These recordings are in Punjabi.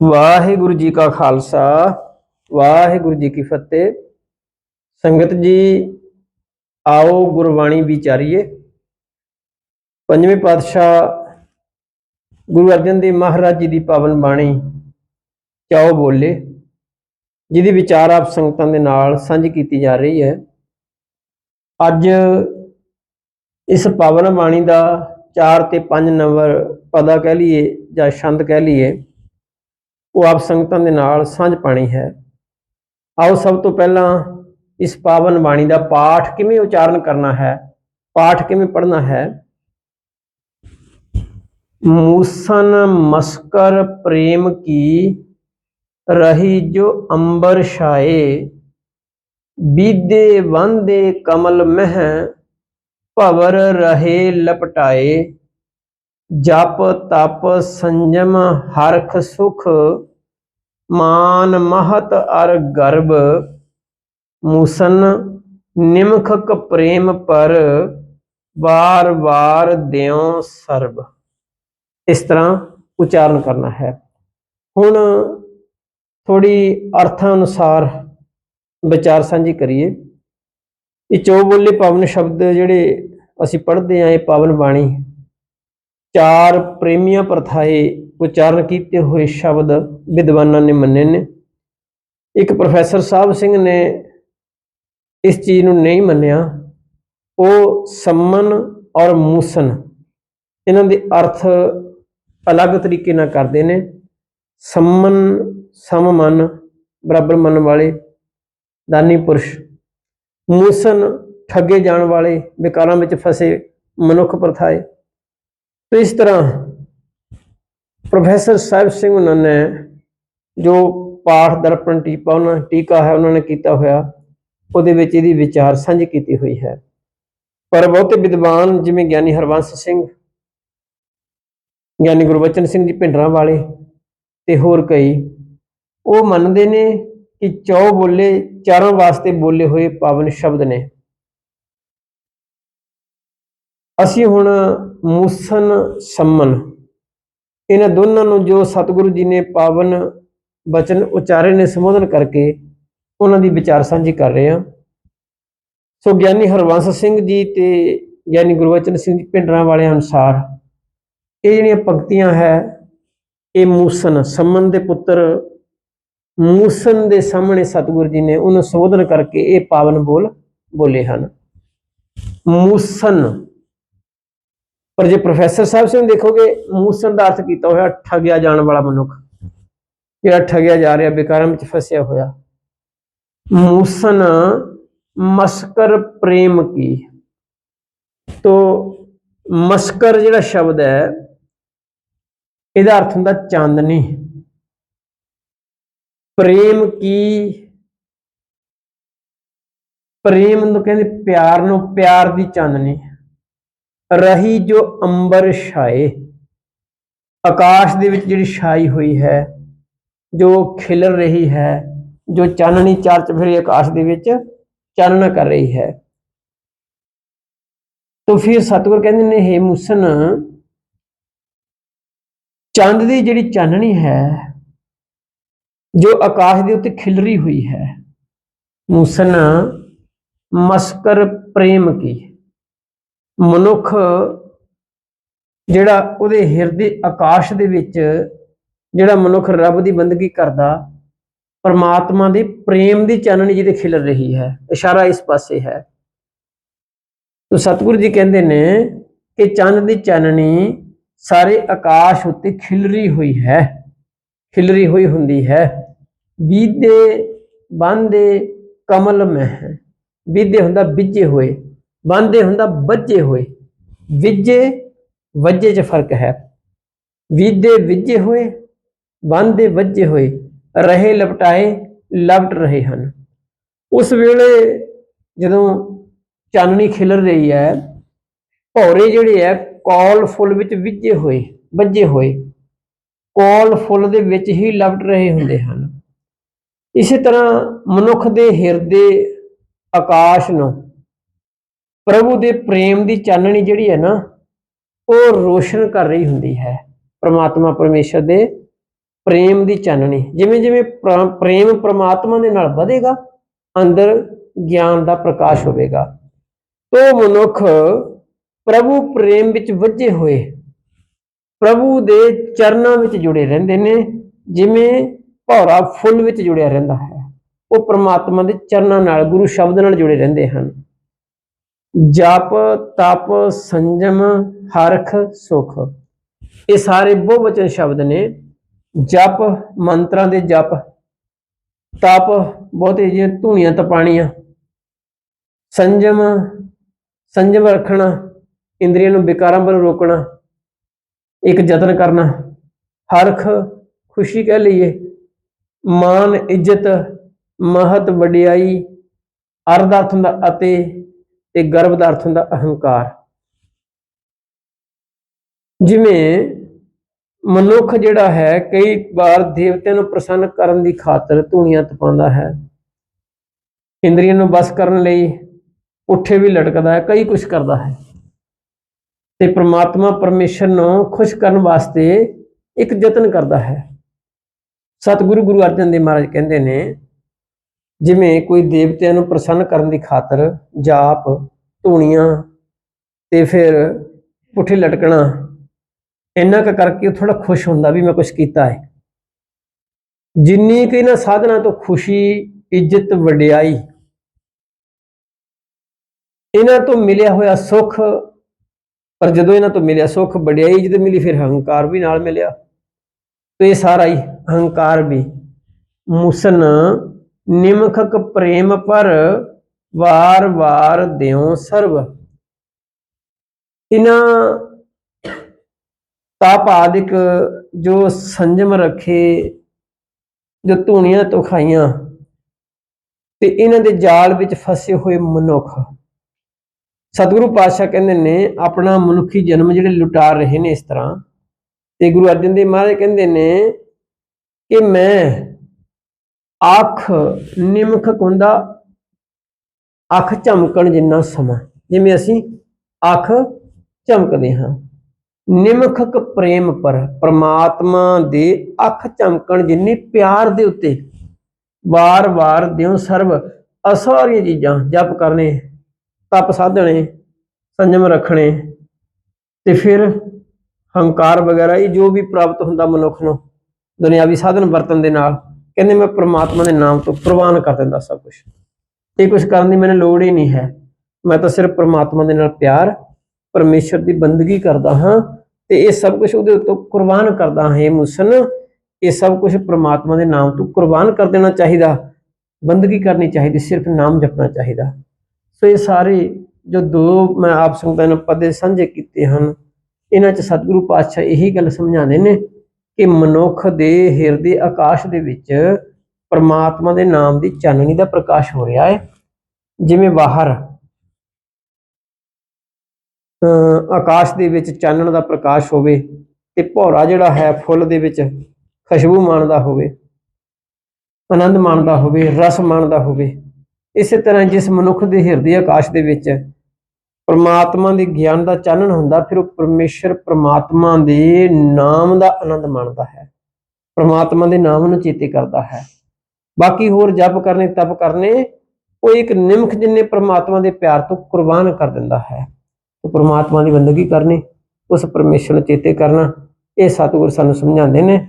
ਵਾਹਿਗੁਰੂ ਜੀ ਕਾ ਖਾਲਸਾ, ਵਾਹਿਗੁਰੂ ਜੀ ਕੀ ਫਤਿਹ। ਸੰਗਤ ਜੀ, ਆਓ ਗੁਰਬਾਣੀ ਵਿਚਾਰੀਏ। ਪੰਜਵੇਂ ਪਾਤਸ਼ਾਹ ਗੁਰੂ ਅਰਜਨ ਦੇਵ ਮਹਾਰਾਜ ਜੀ ਦੀ ਪਾਵਨ ਬਾਣੀ ਚਾਓ ਬੋਲੇ, ਜਿਹਦੀ ਵਿਚਾਰ ਆਪ ਸੰਗਤਾਂ ਦੇ ਨਾਲ ਸਾਂਝੀ ਕੀਤੀ ਜਾ ਰਹੀ ਹੈ। ਅੱਜ ਇਸ ਪਾਵਨ ਬਾਣੀ ਦਾ 4 ਤੇ 5 ਨੰਬਰ ਪਦਾ ਕਹਿ ਲਈਏ ਜਾਂ ਛੰਦ ਕਹਿ ਲਈਏ। ਉਹ ਆਪ ਸੰਗਤਾਂ ਦੇ ਨਾਲ ਸਾਂਝ ਪਾਣੀ ਹੈ। ਆਓ ਸਭ ਤੋਂ ਪਹਿਲਾਂ ਇਸ ਪਾਵਨ ਬਾਣੀ ਦਾ ਪਾਠ ਕਿਵੇਂ ਉਚਾਰਨ ਕਰਨਾ ਹੈ? ਪਾਠ ਕਿਵੇਂ ਪੜ੍ਹਨਾ ਹੈ? ਮੂਸਨ ਮਸਕਰ ਪ੍ਰੇਮ ਕੀ ਰਹੀ ਜੋ ਅੰਬਰ ਛਾਏ। ਬੀਦੇ ਵੰਦੇ ਕਮਲ ਮਹਿ ਭਵਰ ਰਹੇ ਲਪਟਾਏ। ਜਪ ਤਪ ਸੰਜਮ ਹਰਖ ਸੁਖ, ਮਾਨ ਮਹਤ ਅਰ ਗਰਬ ਮੂਸਨ ਨਿਮਖਕ ਪ੍ਰੇਮ ਪਰ, ਵਾਰ ਵਾਰ ਦਿਉ ਸਰਬ। ਇਸ ਤਰ੍ਹਾਂ ਉਚਾਰਨ ਕਰਨਾ ਹੈ। ਹੁਣ ਥੋੜੀ ਅਰਥਾਂ ਅਨੁਸਾਰ ਵਿਚਾਰ ਸਾਂਝੀ ਕਰੀਏ। ਇਹ ਚੋ ਬੋਲੇ ਪਵਨ ਸ਼ਬਦ ਜਿਹੜੇ ਅਸੀਂ ਪੜ੍ਹਦੇ ਆਂ ਇਹ ਪਾਵਨ ਬਾਣੀ ਚਾਰ ਪ੍ਰੇਮੀਆਂ ਪ੍ਰਥਾਏ ਉਚਾਰਨ ਕੀਤੇ ਹੋਏ ਸ਼ਬਦ ਵਿਦਵਾਨਾਂ ਨੇ ਮੰਨੇ ਨੇ। ਇੱਕ ਪ੍ਰੋਫੈਸਰ ਸਾਹਿਬ ਸਿੰਘ ਨੇ ਇਸ ਚੀਜ਼ ਨੂੰ ਨਹੀਂ ਮੰਨਿਆ। ਉਹ ਸੰਮਨ ਔਰ ਮੂਸਨ, ਇਹਨਾਂ ਦੇ ਅਰਥ ਅਲੱਗ ਤਰੀਕੇ ਨਾਲ ਕਰਦੇ ਨੇ। ਸੰਮਨ ਸਮਮਨ ਬਰਾਬਰ ਮਨ ਵਾਲੇ, ਦਾਨੀ ਪੁਰਸ਼। ਮੂਸਨ, ਠੱਗੇ ਜਾਣ ਵਾਲੇ, ਵਿਕਾਰਾਂ ਵਿੱਚ ਫਸੇ ਮਨੁੱਖ ਪ੍ਰਥਾਏ। ਤੋ ਇਸ ਤਰ੍ਹਾਂ ਪ੍ਰੋਫੈਸਰ ਸਾਹਿਬ ਸਿੰਘ ਉਹਨਾਂ ਨੇ ਜੋ ਪਾਠ ਦਰਪਣ ਟੀਪਾ, ਉਹਨਾਂ ਟੀਕਾ ਹੈ, ਉਹਨਾਂ ਨੇ ਕੀਤਾ ਹੋਇਆ, ਉਹਦੇ ਵਿੱਚ ਇਹਦੀ ਵਿਚਾਰ ਸਾਂਝੀ ਕੀਤੀ ਹੋਈ ਹੈ। ਪਰ ਬਹੁਤੇ ਵਿਦਵਾਨ ਜਿਵੇਂ ਗਿਆਨੀ ਹਰਵੰਸ ਸਿੰਘ, ਗਿਆਨੀ ਗੁਰਬਚਨ ਸਿੰਘ ਜੀ ਭਿੰਡਰਾਂ ਵਾਲੇ ਤੇ ਹੋਰ ਕਈ, ਉਹ ਮੰਨਦੇ ਨੇ ਕਿ ਚੌ ਬੋਲੇ ਚਾਰਾਂ ਵਾਸਤੇ ਬੋਲੇ ਹੋਏ ਪਾਵਨ ਸ਼ਬਦ ਨੇ। ਅਸੀਂ ਹੁਣ ਮੂਸਨ ਸੰਮਨ। ਇਹਨਾਂ ਦੋਨਾਂ ਨੂੰ ਜੋ ਸਤਿਗੁਰੂ ਜੀ ਨੇ ਪਾਵਨ ਬਚਨ ਉਚਾਰੇ ਨੇ ਸੰਬੋਧਨ ਕਰਕੇ ਉਹਨਾਂ ਦੀ ਵਿਚਾਰ ਸਾਂਝੀ ਕਰ ਰਹੇ ਹਾਂ। ਸੋ ਗਿਆਨੀ ਹਰਵੰਸ ਸਿੰਘ ਜੀ ਤੇ ਗਿਆਨੀ ਗੁਰਵਚਨ ਸਿੰਘ ਜੀ ਪਿੰਡਰਾਂ ਵਾਲਿਆਂ ਅਨੁਸਾਰ ਇਹ ਜਿਹੜੀਆਂ ਪੰਕਤੀਆਂ ਹੈ, ਇਹ ਮੂਸਨ ਸੰਮਨ ਦੇ ਪੁੱਤਰ ਮੂਸਨ ਦੇ ਸਾਹਮਣੇ ਸਤਿਗੁਰੂ ਜੀ ਨੇ ਉਹਨੂੰ ਸੰਬੋਧਨ ਕਰਕੇ ਇਹ ਪਾਵਨ ਬੋਲ ਬੋਲੇ ਹਨ। ਮੂਸਨ ਪਰ ਜੇ ਪ੍ਰੋਫੈਸਰ ਸਾਹਿਬ ਸਿੰਘ ਦੇਖੋਗੇ ਮੂਸਨ ਦਾ ਅਰਥ ਕੀਤਾ ਹੋਇਆ ਠਗਿਆ ਜਾਣ ਵਾਲਾ ਮਨੁੱਖ। ਜਿਹੜਾ ਠਗਿਆ ਜਾ ਰਿਹਾ ਬੇਕਾਰਾਂ ਵਿੱਚ ਫਸਿਆ ਹੋਇਆ। ਮੂਸਨ ਮਸਕਰ ਪ੍ਰੇਮ ਕੀ? ਤੋ ਮਸਕਰ ਜਿਹੜਾ ਸ਼ਬਦ ਹੈ, ਇਹਦਾ ਅਰਥ ਹੁੰਦਾ ਚਾਂਦਨੀ। ਪ੍ਰੇਮ ਕੀ? ਪ੍ਰੇਮ ਨੂੰ ਕਹਿੰਦੇ ਪਿਆਰ ਨੂੰ, ਪਿਆਰ ਦੀ ਚਾਂਦਨੀ। ਰਹੀ ਜੋ ਅੰਬਰ ਛਾਏ। ਆਕਾਸ਼ ਦੇ ਵਿੱਚ ਜਿਹੜੀ ਛਾਈ ਹੋਈ ਹੈ, ਜੋ ਖਿਲਰ ਰਹੀ ਹੈ, ਜੋ ਚਾਨਣੀ ਚਾਰ ਚਫੇਰੇ ਆਕਾਸ਼ ਦੇ ਵਿੱਚ ਚਾਨਣਾ ਕਰ ਰਹੀ ਹੈ। ਤਾਂ ਫਿਰ ਸਤਿਗੁਰ ਕਹਿੰਦੇ ਨੇ, ਹੇ ਮੂਸਨ, ਚੰਦ ਦੀ ਜਿਹੜੀ ਚਾਨਣੀ ਹੈ, ਜੋ ਆਕਾਸ਼ ਦੇ ਉੱਤੇ ਖਿਲਰੀ ਹੋਈ ਹੈ, ਮੂਸਨ, ਮਸਕਰ ਪ੍ਰੇਮ ਕੀ? ਮਨੁੱਖ ਜਿਹੜਾ ਉਹਦੇ ਹਿਰਦੇ, ਆਕਾਸ਼ ਦੇ ਵਿੱਚ ਜਿਹੜਾ ਮਨੁੱਖ ਰੱਬ ਦੀ ਬੰਦਗੀ ਕਰਦਾ, ਪਰਮਾਤਮਾ ਦੇ ਪ੍ਰੇਮ ਦੀ ਚਾਨਣੀ ਜਿਹਦੇ ਖਿਲਰ ਰਹੀ ਹੈ, ਇਸ਼ਾਰਾ ਇਸ ਪਾਸੇ ਹੈ। ਤੋ ਸਤਿਗੁਰੂ ਜੀ ਕਹਿੰਦੇ ਨੇ ਕਿ ਚੰਦ ਦੀ ਚਾਨਣੀ ਸਾਰੇ ਆਕਾਸ਼ ਉੱਤੇ ਖਿਲਰੀ ਹੋਈ ਹੈ, ਖਿਲਰੀ ਹੋਈ ਹੁੰਦੀ ਹੈ। ਬੀਦੇ ਬੰਦੇ ਕਮਲ ਮਹਿ ਬੀਦੇ ਹੁੰਦਾ ਵਿਜੇ ਹੋਏ। ਬੰਦੇ ਹੁੰਦਾ, ਵੱਜੇ ਹੋਏ। ਵਿੱਜੇ, ਵੱਜੇ 'ਚ ਫ਼ਰਕ ਹੈ। ਵਿਦੇ ਵਿਜੇ ਹੋਏ ਬੰਦੇ ਵੱਜੇ ਹੋਏ। ਰਹੇ ਲਪਟਾਏ, ਲਪਟ ਰਹੇ ਹਨ। ਉਸ ਵੇਲੇ ਜਦੋਂ ਚਾਨਣੀ ਖਿਲਰ ਰਹੀ ਹੈ, ਭੌਰੇ ਜਿਹੜੇ ਹੈ, ਕੌਲ ਫੁੱਲ ਵਿੱਚ ਵਿੱਜੇ ਹੋਏ, ਵੱਜੇ ਹੋਏ। ਕੌਲ ਫੁੱਲ ਦੇ ਵਿੱਚ ਹੀ ਲਪਟ ਰਹੇ ਹੁੰਦੇ ਹਨ। ਇਸੇ ਤਰ੍ਹਾਂ ਮਨੁੱਖ ਦੇ ਹਿਰਦੇ, ਆਕਾਸ਼ ਨੂੰ ਪ੍ਰਭੂ ਦੇ ਪ੍ਰੇਮ ਦੀ ਚਾਨਣੀ ਜਿਹੜੀ ਹੈ ਨਾ, ਉਹ ਰੋਸ਼ਨ ਕਰ ਰਹੀ ਹੁੰਦੀ ਹੈ। ਪ੍ਰਮਾਤਮਾ ਪਰਮੇਸ਼ਰ ਦੇ ਪ੍ਰੇਮ ਦੀ ਚਾਨਣੀ। ਜਿਵੇਂ ਜਿਵੇਂ ਪ੍ਰ- ਪ੍ਰੇਮ ਪ੍ਰਮਾਤਮਾ ਦੇ ਨਾਲ ਵਧੇਗਾ, ਅੰਦਰ ਗਿਆਨ ਦਾ ਪ੍ਰਕਾਸ਼ ਹੋਵੇਗਾ। ਤੋ ਮਨੁੱਖ ਪ੍ਰਭੂ ਪ੍ਰੇਮ ਵਿੱਚ ਵੱਜੇ ਹੋਏ। ਪ੍ਰਭੂ ਦੇ ਚਰਨਾਂ ਵਿੱਚ ਜੁੜੇ ਰਹਿੰਦੇ ਨੇ, ਜਿਵੇਂ ਭੌਰਾ ਫੁੱਲ ਵਿੱਚ ਜੁੜਿਆ ਰਹਿੰਦਾ ਹੈ। ਉਹ ਪ੍ਰਮਾਤਮਾ ਦੇ ਚਰਨਾਂ ਨਾਲ, ਗੁਰੂ ਸ਼ਬਦ ਨਾਲ ਜੁੜੇ ਰਹਿੰਦੇ ਹਨ। ਜਪ, ਤਪ, ਸੰਜਮ, ਹਰਖ, ਸੁਖ। ਇਹ ਸਾਰੇ ਬਹੁਵਚਨ ਸ਼ਬਦ ਨੇ। ਜਪ, ਮੰਤਰਾਂ ਦੇ ਜਪ। ਤਪ, ਬਹੁਤੇ ਜਿਹੀਆਂ ਧੂਣੀਆਂ ਤਪਾਣੀਆਂ। ਸੰਜਮ ਸੰਜਮ ਰੱਖਣਾ, ਇੰਦਰੀਆਂ ਨੂੰ ਵਿਕਾਰਾਂ ਵੱਲ ਰੋਕਣਾ, ਇੱਕ ਯਤਨ ਕਰਨਾ। ਹਰਖ, ਖੁਸ਼ੀ ਕਹਿ ਲਈਏ। ਮਾਨ, ਇੱਜ਼ਤ, ਮਹਤ, ਵਡਿਆਈ ਅਰਥ ਦਾ ਅਤੇ ਤੇ ਗਰਭ ਦਾ ਅਰਥ ਹੁੰਦਾ ਅਹੰਕਾਰ। ਜਿਵੇਂ ਮਨੁੱਖ ਜਿਹੜਾ ਹੈ, ਕਈ ਵਾਰ ਦੇਵਤਿਆਂ ਨੂੰ ਪ੍ਰਸੰਨ ਕਰਨ ਦੀ ਖਾਤਰ ਧੂਣੀਆਂ ਤਪਾਉਂਦਾ ਹੈ। ਇੰਦਰੀਆਂ ਨੂੰ ਬਸ ਕਰਨ ਲਈ ਉੱਠੇ ਵੀ ਲਟਕਦਾ ਹੈ, ਕਈ ਕੁਝ ਕਰਦਾ ਹੈ। ਤੇ ਪ੍ਰਮਾਤਮਾ ਪਰਮੇਸ਼ਰ ਨੂੰ ਖੁਸ਼ ਕਰਨ ਵਾਸਤੇ ਇੱਕ ਯਤਨ ਕਰਦਾ ਹੈ। ਸਤਿਗੁਰੂ ਗੁਰੂ ਅਰਜਨ ਦੇਵ ਮਹਾਰਾਜ ਕਹਿੰਦੇ ਨੇ ਜਿਵੇਂ ਕੋਈ ਦੇਵਤਿਆਂ ਨੂੰ ਪ੍ਰਸੰਨ ਕਰਨ ਦੀ ਖਾਤਰ ਜਾਪ, ਧੂਣੀਆਂ ਤੇ ਫਿਰ ਪੁੱਠੇ ਲਟਕਣਾ, ਇੰਨਾ ਕੁ ਕਰਕੇ ਉਹ ਥੋੜਾ ਖੁਸ਼ ਹੁੰਦਾ ਵੀ ਮੈਂ ਕੁਝ ਕੀਤਾ ਹੈ। ਜਿੰਨੀ ਕਿ ਇਹਨਾਂ ਸਾਧਨਾ ਤੋਂ ਖੁਸ਼ੀ, ਇੱਜ਼ਤ, ਵਡਿਆਈ, ਇਹਨਾਂ ਤੋਂ ਮਿਲਿਆ ਹੋਇਆ ਸੁੱਖ, ਪਰ ਜਦੋਂ ਇਹਨਾਂ ਤੋਂ ਮਿਲਿਆ ਸੁੱਖ, ਵਡਿਆਈ ਜਦੋਂ ਮਿਲੀ ਫਿਰ ਹੰਕਾਰ ਵੀ ਨਾਲ ਮਿਲਿਆ। ਤੇ ਇਹ ਸਾਰਾ ਹੀ ਹੰਕਾਰ ਵੀ। ਮੁਸਨ ਨਿਮਖਕ ਪ੍ਰੇਮ ਪਰ ਵਾਰ ਵਾਰ ਦਿਉ ਸਰਬ। ਇਨਾ ਤਾਪ ਆਦਿਕ ਜੋ ਸੰਜਮ ਰੱਖੇ, ਜੋ ਧੂਣੀਆਂ ਤੋਂ ਖਾਈਆਂ, ਤੇ ਇਹਨਾਂ ਦੇ ਜਾਲ ਵਿੱਚ ਫਸੇ ਹੋਏ ਮਨੁੱਖ। ਸਤਿਗੁਰੂ ਪਾਤਸ਼ਾਹ ਕਹਿੰਦੇ ਨੇ, ਆਪਣਾ ਮਨੁੱਖੀ ਜਨਮ ਜਿਹੜੇ ਲੁਟਾ ਰਹੇ ਨੇ ਇਸ ਤਰ੍ਹਾਂ, ਤੇ ਗੁਰੂ ਅਰਜਨ ਦੇਵ ਮਹਾਰਾਜ ਕਹਿੰਦੇ ਨੇ ਕਿ ਮੈਂ ਅੱਖ ਨਿਮਖਕ ਹੁੰਦਾ ਅੱਖ ਝਮਕਣ ਜਿੰਨਾ ਸਮਾਂ। ਜਿਵੇਂ ਅਸੀਂ ਅੱਖ ਝਮਕਦੇ ਹਾਂ, ਨਿਮਖਕ ਪ੍ਰੇਮ ਪਰ ਪ੍ਰਮਾਤਮਾ ਦੇ ਅੱਖ ਝਮਕਣ ਜਿੰਨੀ ਪਿਆਰ ਦੇ ਉੱਤੇ ਵਾਰ-ਵਾਰ ਦਿਉ ਸਰਬ ਅਸਾਰੀਆਂ ਚੀਜ਼ਾਂ, ਜਪ ਕਰਨੇ, ਤਪ ਸਾਧਣੇ, ਸੰਜਮ ਰੱਖਣੇ ਤੇ ਫਿਰ ਹੰਕਾਰ ਵਗੈਰਾ, ਇਹ ਜੋ ਵੀ ਪ੍ਰਾਪਤ ਹੁੰਦਾ ਮਨੁੱਖ ਨੂੰ, ਦੁਨਿਆਵੀ ਸਾਧਨ ਵਰਤਨ ਦੇ ਨਾਲ। ਕਹਿੰਦੇ ਮੈਂ ਪ੍ਰਮਾਤਮਾ ਦੇ ਨਾਮ ਤੋਂ ਪ੍ਰਵਾਨ ਕਰ ਦਿੰਦਾ ਸਭ ਕੁਝ ਇਹ ਕੁਝ ਕਰਨ ਦੀ ਮੈਨੂੰ ਲੋੜ ਹੀ ਨਹੀਂ ਹੈ। ਮੈਂ ਤਾਂ ਸਿਰਫ ਪ੍ਰਮਾਤਮਾ ਦੇ ਨਾਲ ਪਿਆਰ, ਪਰਮੇਸ਼ਰ ਦੀ ਬੰਦਗੀ ਕਰਦਾ ਹਾਂ ਤੇ ਇਹ ਸਭ ਕੁਝ ਉਹਦੇ ਉੱਤੇ ਕੁਰਬਾਨ ਕਰਦਾ ਹਾਂ। ਇਹ ਮੁਸਨ, ਇਹ ਸਭ ਕੁਝ ਪ੍ਰਮਾਤਮਾ ਦੇ ਨਾਮ ਤੋਂ ਕੁਰਬਾਨ ਕਰ ਦੇਣਾ ਚਾਹੀਦਾ। ਬੰਦਗੀ ਕਰਨੀ ਚਾਹੀਦੀ, ਸਿਰਫ ਨਾਮ ਜਪਣਾ ਚਾਹੀਦਾ। ਸੋ ਇਹ ਸਾਰੇ ਜੋ ਦੋ ਮੈਂ ਆਪ ਸੰਗਤਾਂ ਨੂੰ ਪਦੇ ਸਾਂਝੇ ਕੀਤੇ ਹਨ, ਇਹਨਾਂ 'ਚ ਸਤਿਗੁਰੂ ਪਾਤਸ਼ਾਹ ਇਹੀ ਗੱਲ ਸਮਝਾਉਂਦੇ ਨੇ ਕਿ ਮਨੁੱਖ ਦੇ ਹਿਰਦੇ ਆਕਾਸ਼ ਦੇ ਵਿੱਚ ਪਰਮਾਤਮਾ ਦੇ ਨਾਮ ਦੀ ਚਾਨਣੀ ਦਾ ਪ੍ਰਕਾਸ਼ ਹੋ ਰਿਹਾ ਹੈ। ਜਿਵੇਂ ਬਾਹਰ, ਅਹ, ਆਕਾਸ਼ ਦੇ ਵਿੱਚ ਚਾਨਣ ਦਾ ਪ੍ਰਕਾਸ਼ ਹੋਵੇ ਤੇ ਭੌਰਾ ਜਿਹੜਾ ਹੈ ਫੁੱਲ ਦੇ ਵਿੱਚ ਖੁਸ਼ਬੂ ਮਾਣਦਾ ਹੋਵੇ, ਆਨੰਦ ਮਾਣਦਾ ਹੋਵੇ, ਰਸ ਮਾਣਦਾ ਹੋਵੇ, ਇਸੇ ਤਰ੍ਹਾਂ ਜਿਸ ਮਨੁੱਖ ਦੇ ਹਿਰਦੇ ਆਕਾਸ਼ ਦੇ ਵਿੱਚ ਪਰਮਾਤਮਾ ਦੇ ਗਿਆਨ ਦਾ ਚਾਨਣ ਹੁੰਦਾ, ਫਿਰ ਉਹ ਪਰਮੇਸ਼ਰ ਪਰਮਾਤਮਾ ਦੇ ਨਾਮ ਦਾ ਆਨੰਦ ਮਾਣਦਾ ਹੈ। ਪਰਮਾਤਮਾ ਦੇ ਨਾਮ ਨੂੰ ਚੇਤੇ ਕਰਦਾ ਹੈ। ਬਾਕੀ ਹੋਰ ਜਪ ਕਰਨੇ, ਤਪ ਕਰਨੇ, ਉਹ ਇੱਕ ਨਿਮਖ ਜਿੰਨੇ ਪਰਮਾਤਮਾ ਦੇ ਪਿਆਰ ਤੋਂ ਕੁਰਬਾਨ ਕਰ ਦਿੰਦਾ ਹੈ। ਤੇ ਪਰਮਾਤਮਾ ਦੀ ਬੰਦਗੀ ਕਰਨੀ, ਉਸ ਪਰਮੇਸ਼ਰ ਨੂੰ ਚੇਤੇ ਕਰਨਾ, ਇਹ ਸਤਿਗੁਰ ਸਾਨੂੰ ਸਮਝਾਉਂਦੇ ਨੇ।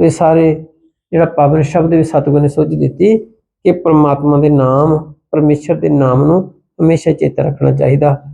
ਇਹ ਸਾਰੇ ਜਿਹੜਾ ਪਾਵਨ ਸ਼ਬਦ ਵੀ ਸਤਿਗੁਰ ਨੇ ਸੋਝੀ ਦਿੱਤੀ ਕਿ ਪਰਮਾਤਮਾ ਦੇ ਨਾਮ, ਪਰਮੇਸ਼ਰ ਦੇ ਨਾਮ ਨੂੰ ਹਮੇਸ਼ਾ ਚੇਤੇ ਰੱਖਣਾ ਚਾਹੀਦਾ।